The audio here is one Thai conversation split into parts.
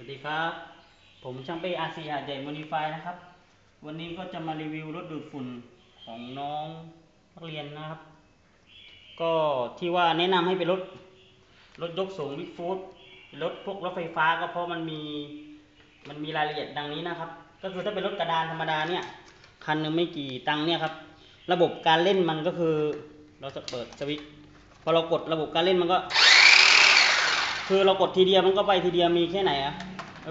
วัสดีครับ ผมช่างเป้อาซีหาใหญ่โมดิฟายนะครับ วันนี้ก็จะมารีวิวรถดูดฝุ่นของน้องนักเรียนนะครับ ก็ที่ว่าแนะนำให้เป็นรถรถยกสูงวิกฟูดรถพวกรถไฟฟ้าก็เพราะมันมีมันมีรายละเอียดดังนี้นะครับ ก็คือถ้าเป็นรถกระดานธรรมดาเนี่ยคันนึงไม่กี่ตังค์เนี่ยครับ ระบบการเล่นมันก็คือ เราจะเปิดสวิตช์พอเรากดระบบการเล่นมันก็ คือเรากดทีเดียวมันก็ไปทีเดียวมีแค่ไหนอะ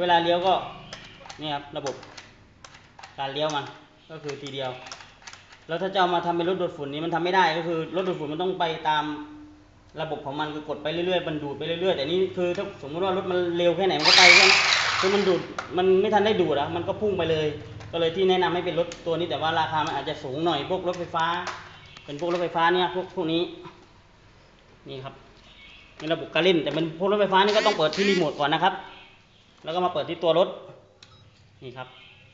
เวลาเลี้ยวก็นี่ครับระบบการเลี้ยวมันก็คือทีเดียว แล้วถ้าจะเอามาทำเป็นรถดูดฝุ่นนี้มันทำไม่ได้ก็คือรถดูดฝุ่นมันต้องไปตามระบบของมันคือกดไปเรื่อยๆมันดูดไปเรื่อยๆแต่นี่คือถ้าสมมติว่ารถมันเร็วแค่ไหนมันก็ไปแค่นั้นคือมันดูดมันไม่ทันได้ดูดอะมันก็พุ่งไปเลย ก็เลยที่แนะนำให้เป็นรถตัวนี้แต่ว่าราคามันอาจจะสูงหน่อยพวกรถไฟฟ้า เป็นพวกรถไฟฟ้าเนี่ยพวกพวกนี้นี่ครับ ในระบบการเล่นแต่เป็นพวกรถไฟฟ้านี่ก็ต้องเปิดที่รีโมทก่อนนะครับ แล้วก็มาเปิดที่ตัวรถ นี่ครับ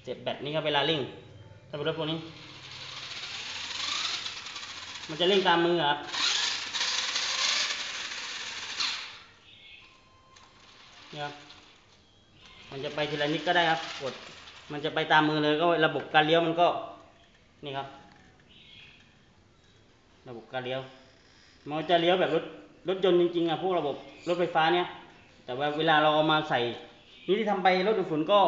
เจ็บแบตนี่ครับเวลาเร่งถ้าเป็นรถพวกนี้ มันจะเร่งตามมือครับนี่ครับมันจะไปทีละนิดก็ได้ครับ กด มันจะไปตามมือเลยก็ระบบการเลี้ยวมันก็ นี่ครับ ระบบการเลี้ยว มันจะเลี้ยวแบบรถ รถยนต์จริงๆอะพวกระบบรถไฟฟ้าเนี่ย แต่ว่าเวลาเราเอามาใส่ นี่ที่ทำไปรถดูดฝุ่นก็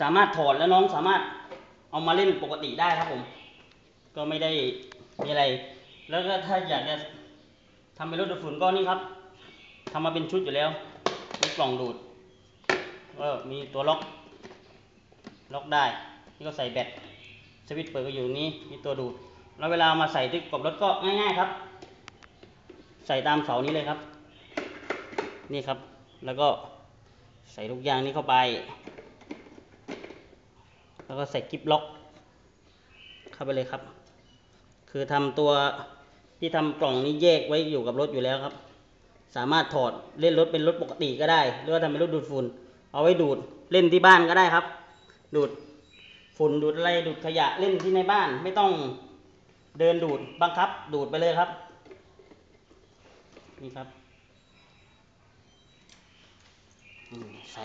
สามารถถอดแล้วน้องสามารถเอามาเล่นปกติได้ครับผม ก็ไม่ได้มีอะไร แล้วก็ถ้าอยากจะทำเป็นรถดูดฝุ่นก็นี่ครับทำมาเป็นชุดอยู่แล้ว มีกล่องดูดก็มีตัวล็อก ล็อกได้ นี่ก็ใส่แบตสวิตช์เปิดก็อยู่นี้ มีตัวดูด แล้วเวลามาใส่ที่กรอบรถก็ง่ายๆครับ ใส่ตามเสานี้เลยครับ นี่ครับ แล้วก็ใส่ลูกยางนี้เข้าไป แล้วก็ใส่กิฟล็อก เข้าไปเลยครับ คือทำตัวที่ทำกล่องนี้แยกไว้อยู่กับรถอยู่แล้วครับ สามารถถอดเล่นรถเป็นรถปกติก็ได้ หรือว่าทำเป็นรถดูดฝุ่น เอาไว้ดูดเล่นที่บ้านก็ได้ครับ ดูดฝุ่นดูดอะไรดูดขยะเล่นที่ในบ้านไม่ต้อง เดินดูดบังคับ ดูดไปเลยครับ นี่ครับใส่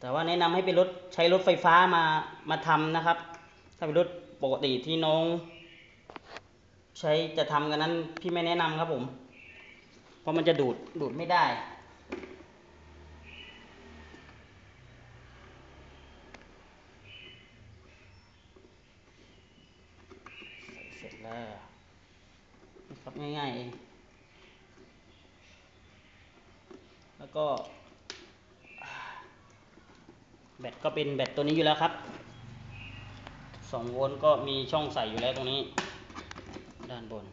แต่ว่าแนะนำให้เป็นรถใช้รถไฟฟ้ามามาทำนะครับ ถ้าเป็นรถปกติที่น้อง ใช้จะทำกันนั้นพี่ไม่แนะนำครับผม เพราะมันจะดูดดูดไม่ได้ ใส่เสร็จแล้วนะครับง่ายๆเอง แล้วก็ แบตก็เป็นแบตตัวนี้อยู่แล้วครับสองโวลต์ก็มีช่องใส่อยู่แล้วตรงนี้ ด้านบน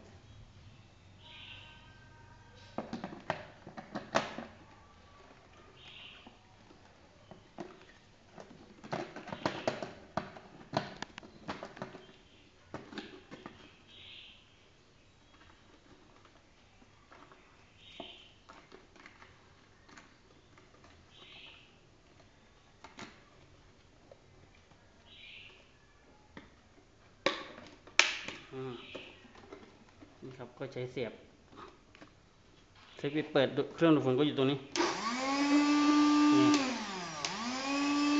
นี่ครับก็ใช้เสียบสวิตช์เปิดเครื่องดูดฝุ่นก็อยู่ตรงนี้นี่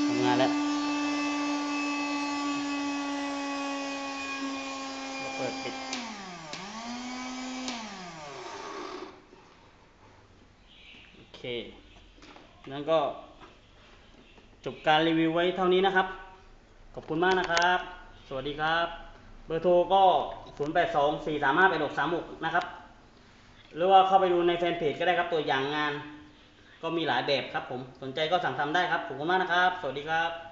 ทำงานแล้วเปิดปิดโอเคนั้นก็จบการรีวิวไว้เท่านี้นะครับ ขอบคุณมากนะครับ สวัสดีครับ บอร์โทรก็ 0 8 2 4 3 5 8 6 3 6 นะครับ หรือว่าเข้าไปดูในแฟนเพจก็ได้ครับตัวอย่างงาน ก็มีหลายแบบครับผม สนใจก็สั่งทำได้ครับ ขอบคุณมากนะครับ สวัสดีครับ